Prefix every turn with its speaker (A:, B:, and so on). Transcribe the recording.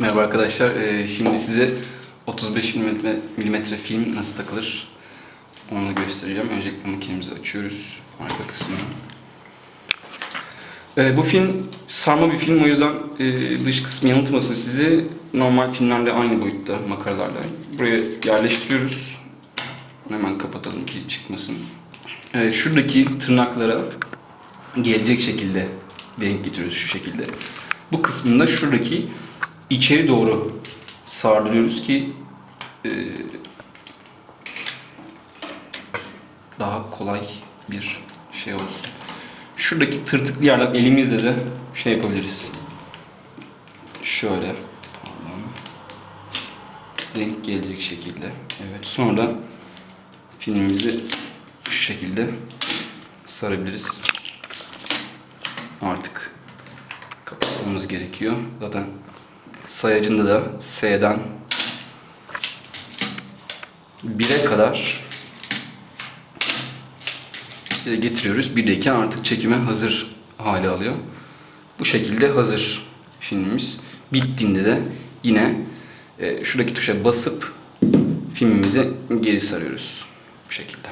A: Merhaba arkadaşlar. Ee, şimdi size 35 mm film nasıl takılır onu göstereceğim. Öncelikle makinemizi açıyoruz. Arka kısmını. Ee, bu film sarma bir film o yüzden e, dış kısmı yanıltmasın sizi. Normal filmlerle aynı boyutta makaralarla. Buraya yerleştiriyoruz. Hemen kapatalım ki çıkmasın. Ee, şuradaki tırnaklara gelecek şekilde denk getiriyoruz şu şekilde. Bu kısmında şuradaki içeri doğru sardırıyoruz ki e, daha kolay bir şey olsun. Şuradaki tırtıklı yerden elimizle de şey yapabiliriz. Şöyle. Pardon. Denk gelecek şekilde. Evet. Sonra filmimizi şu şekilde sarabiliriz. Artık kapatmamız gerekiyor. Zaten sayacında da S'den 1'e kadar getiriyoruz. 1'deyken artık çekime hazır hale alıyor. Bu şekilde hazır filmimiz. Bittiğinde de yine e, şuradaki tuşa basıp filmimizi geri sarıyoruz. Bu şekilde.